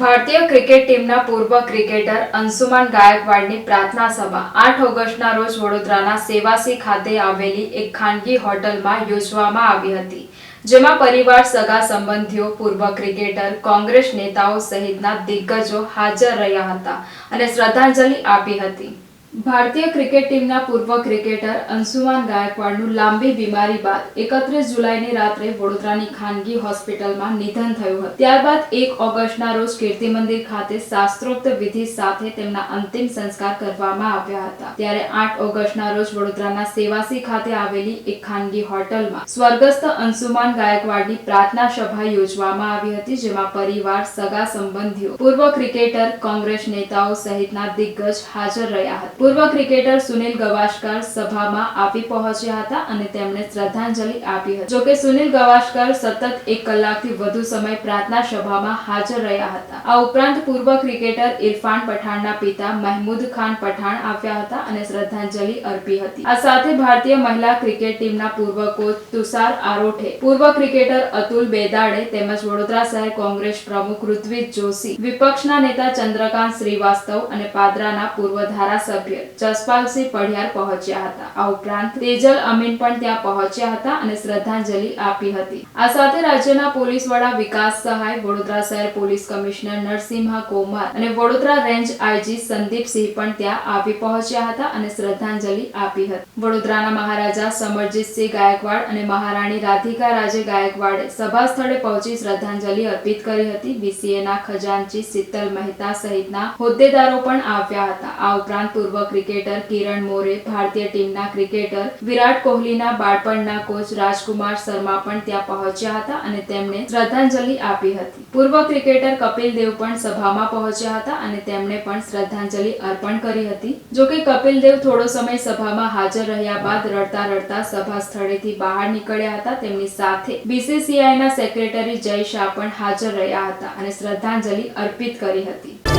ભારતીય ક્રિકેટ ટીમના પૂર્વ ક્રિકેટર અંશુમાન ગાયકવાડની પ્રાર્થના સભા આઠ ઓગસ્ટના રોજ વડોદરાના સેવાસી ખાતે આવેલી એક ખાનગી હોટલમાં યોજવામાં આવી હતી, જેમાં પરિવાર, સગા સંબંધીઓ, પૂર્વ ક્રિકેટર, કોંગ્રેસ નેતાઓ સહિતના દિગ્ગજો હાજર રહ્યા હતા અને શ્રદ્ધાંજલિ આપી હતી. ભારતીય ક્રિકેટ ટીમના પૂર્વ ક્રિકેટર અંશુમાન ગાયકવાડનું લાંબી બીમારી બાદ એકત્રીસ જુલાઈની રાત્રે વડોદરાની ખાનગી હોસ્પિટલમાં નિધન થયું હતું. ત્યારબાદ એક ઓગસ્ટના રોજ કીર્તિ મંદિર ખાતે શાસ્ત્રોક્ત વિધિ સાથે તેમના અંતિમ સંસ્કાર કરવામાં આવ્યા હતા. ત્યારે આઠ ઓગસ્ટના રોજ વડોદરાના સેવાસી ખાતે આવેલી એક ખાનગી હોટલમાં સ્વર્ગસ્થ અંશુમાન ગાયકવાડની પ્રાર્થના સભા યોજવામાં આવી હતી, જેમાં પરિવાર, સગા સંબંધીઓ, પૂર્વ ક્રિકેટર, કોંગ્રેસ નેતાઓ સહિતના દિગ્ગજ હાજર રહ્યા હતા. પૂર્વ ક્રિકેટર સુનિલ ગવાસ્કર સભામાં આવી પહોંચ્યા હતા અને તેમણે શ્રદ્ધાંજલિ આપી હતી. જોકે સુનિલ ગવાસ્કર સતત એક કલાકથી વધુ સમય પ્રાર્થના સભામાં હાજર રહ્યા હતા. આ ઉપરાંત પૂર્વ ક્રિકેટર ઇરફાન પઠાણના પિતા મહેમૂદ ખાન પઠાણ આવ્યા હતા અને શ્રદ્ધાંજલિ અર્પી હતી. આ સાથે ભારતીય મહિલા ક્રિકેટ ટીમના પૂર્વ કોચ તુષાર આરોઠે, પૂર્વ ક્રિકેટર અતુલ બેદાડે તેમજ વડોદરા શહેર કોંગ્રેસ પ્રમુખ ઋત્વિજ જોશી, વિપક્ષના નેતા ચંદ્રકાંત શ્રીવાસ્તવ અને પાદરાના પૂર્વ ધારાસભ્ય જસપાલસિંહ પઢિયાર પહોંચ્યા હતા. આ ઉપરાંત તેજલ અમીન પણ ત્યાં પહોંચ્યા હતા અને શ્રદ્ધાંજલિ આપી હતી. આ સાથે રાજ્યના પોલીસ વડા વિકાસ સહાય, વડોદરા શહેર પોલીસ કમિશનર નરસિંહ કોમાર અને વડોદરા રેન્જ આઈજી સંદીપસિંહ પણ ત્યાં આવી પહોંચ્યા હતા અને શ્રદ્ધાંજલિ આપી હતી. વડોદરાના મહારાજા સમરજીતસિંહ ગાયકવાડ અને મહારાણી રાધિકા રાજે ગાયકવાડે સભા સ્થળે પહોંચી શ્રદ્ધાંજલિ અર્પિત કરી હતી. બીસીએના ખજાનચી શીતલ મહેતા સહિતના હોદ્દેદારો પણ આવ્યા હતા. આ ઉપરાંત પૂર્વ ક્રિકેટર કિરણ મોરે ભારતીય ટીમના ક્રિકેટર વિરાટ કોહલીના બાળપણના કોચ રાજકુમાર શર્મા પણ ત્યાં પહોંચ્યા હતા અને તેમણે શ્રદ્ધાંજલિ આપી હતી. પૂર્વ ક્રિકેટર કપિલ દેવ પણ સભામાં પહોંચ્યા હતા અને તેમણે પણ શ્રદ્ધાંજલિ અર્પણ કરી હતી. જોકે કપિલ દેવ થોડો સમય સભામાં હાજર રહ્યા બાદ રડતા રડતા સભા સ્થળેથી બહાર નીકળ્યા હતા. તેમની સાથે બીસીસીઆઈના સેક્રેટરી જય શાહ પણ હાજર રહ્યા હતા અને શ્રદ્ધાંજલિ અર્પિત કરી હતી.